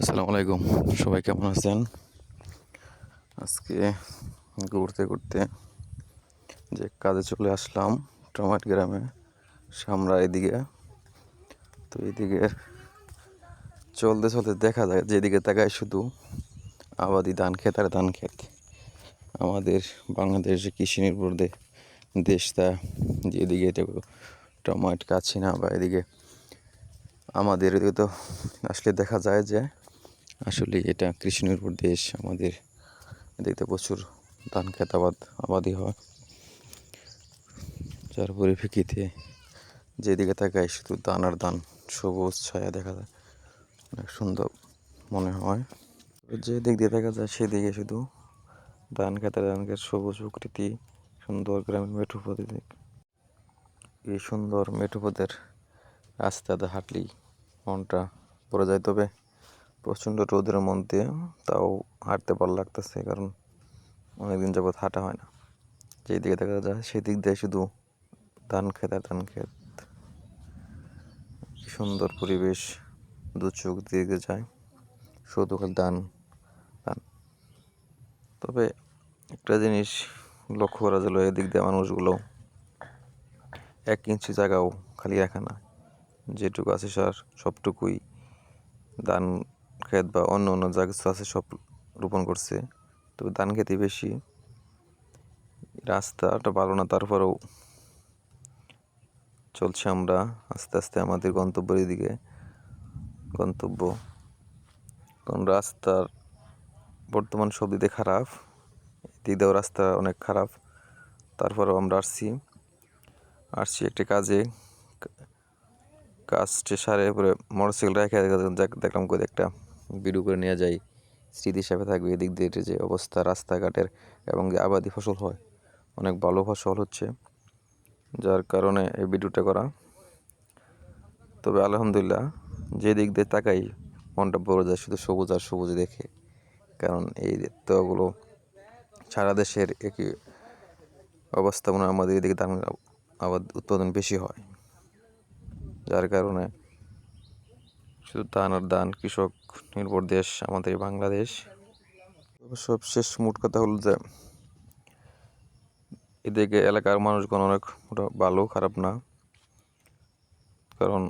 আসসালামু আলাইকুম। সবাই কেমন আছেন? আজকে ঘুরতে ঘুরতে যে কাজে চলে আসলাম, টমাট গ্রামে, সামরা এদিকে। তো এদিকে চলতে চলতে দেখা যায়, যেদিকে তাকায় শুধু আবাদি ধান ক্ষেত আর ধান ক্ষেত। আমাদের বাংলাদেশ কৃষি নির্ভর দে- দেশ তা যেদিকে টমাট কাছি না বা এদিকে আমাদের এদিকে তো আসলে দেখা যায় যে আসলে এটা কৃষি নির্ভর দেশ, আমাদের এদিকে প্রচুর ধান খেত, আবাদ হয়। যার পরিপ্রেক্ষিতে যেদিকে তাকায় শুধু ধান আর ধান, সবুজ ছায়া দেখা যায়। অনেক সুন্দর মনে হয়। যে দিক দিয়ে দেখা যায় সেদিকে শুধু ধান খেতে, ধান খেত, সবুজ প্রকৃতি, সুন্দর গ্রামীণ মেঠোপথে এই সুন্দর মেঠোপথের রাস্তাতে হাঁটলেই মনটা পড়ে যায়, তবে প্রচণ্ড রোদের মধ্যে তাও হাঁটতে ভালো লাগতেছে, কারণ অনেকদিন যাবৎ হাঁটা হয় না। যেই দিকে দেখা যায় সেই দিক দিয়ে শুধু ধান ক্ষেত আর ধান কি সুন্দর পরিবেশ দু চোখ দিকে যায়, শুধু খালি ধান ধান। তবে একটা জিনিস লক্ষ্য করা গেল, এদিক দিয়ে মানুষগুলো এক ইঞ্চি জায়গাও খালি রাখে না। যেটুকু আছে সার, সবটুকুই ধান ক্ষেত বা অন্য অন্য যা কিছু আছে সব রোপণ করছে। তবে ধান খেতে বেশি। রাস্তাটা ভালো না, তারপরেও চলছে আমরা আস্তে আস্তে আমাদের গন্তব্যের দিকে গন্তব্য। কারণ রাস্তার বর্তমান সব দিকে খারাপ দিয়েও রাস্তা অনেক খারাপ। তারপরেও আমরা আসছি। আসছি একটি কাজে। কাজটি সারে পরে মোটরসাইকেল রেখে দেখ- দেখলাম কই একটা ভিডিও করে নিয়ে যাই। স্মৃতি হিসাবে থাকবে এদিক দিয়ে যে অবস্থা রাস্তাঘাটের এবং যে আবাদি ফসল হয়। অনেক ভালো ফসল হচ্ছে। যার কারণে এই ভিডিওটা করা। তবে আলহামদুলিল্লাহ যে দিক দিয়ে তাকাই, মনটা বড় যায় শুধু সবুজ আর সবুজ দেখে। কারণ এই তোগুলো সারা দেশের একই অবস্থা, মনে আমাদের এদিকে ধান আবাদ উৎপাদন বেশি হয়। যার কারণে শুধু ধান আর ধান কৃষক নির্ভর দেশ আমাদের বাংলাদেশ। সবশেষ মোট কথা হলো যে, এদিকে এলাকার মানুষগণ অনেক ভালো, খারাপ না। কারণ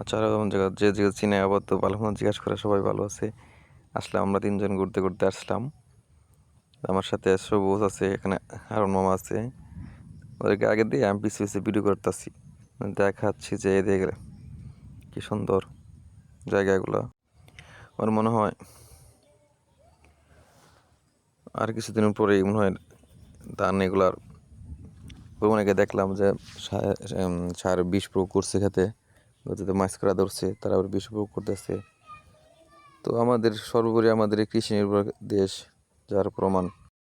আচ্ছা এরকম জায়গা, যে যে চিনে আবার তো ভালো মতো জিজ্ঞাসা করে সবাই ভালো আছে। আসলে আমরা তিনজন ঘুরতে ঘুরতে আসলাম। আমার সাথে সবুজ আছে, এখানে হারুন মামা আছে। ওদেরকে আগে দিয়ে আমি পিছিয়ে পিছিয়ে ভিডিও করতেছি। দেখাচ্ছি যে এদিকে কি সুন্দর জায়গাগুলো। আমার মনে হয় আর কিছুদিন পরেই মনে হয় ধান এগুলার অনেকে দেখলাম যে সার বিষ প্রয়োগ করছে খেতে। যাতে মাছ করা ধরছে, তারা আবার বিষ প্রয়োগ করতেছে। তো আমাদের সর্বোপরি আমাদের কৃষি নির্ভর দেশ যার প্রমাণ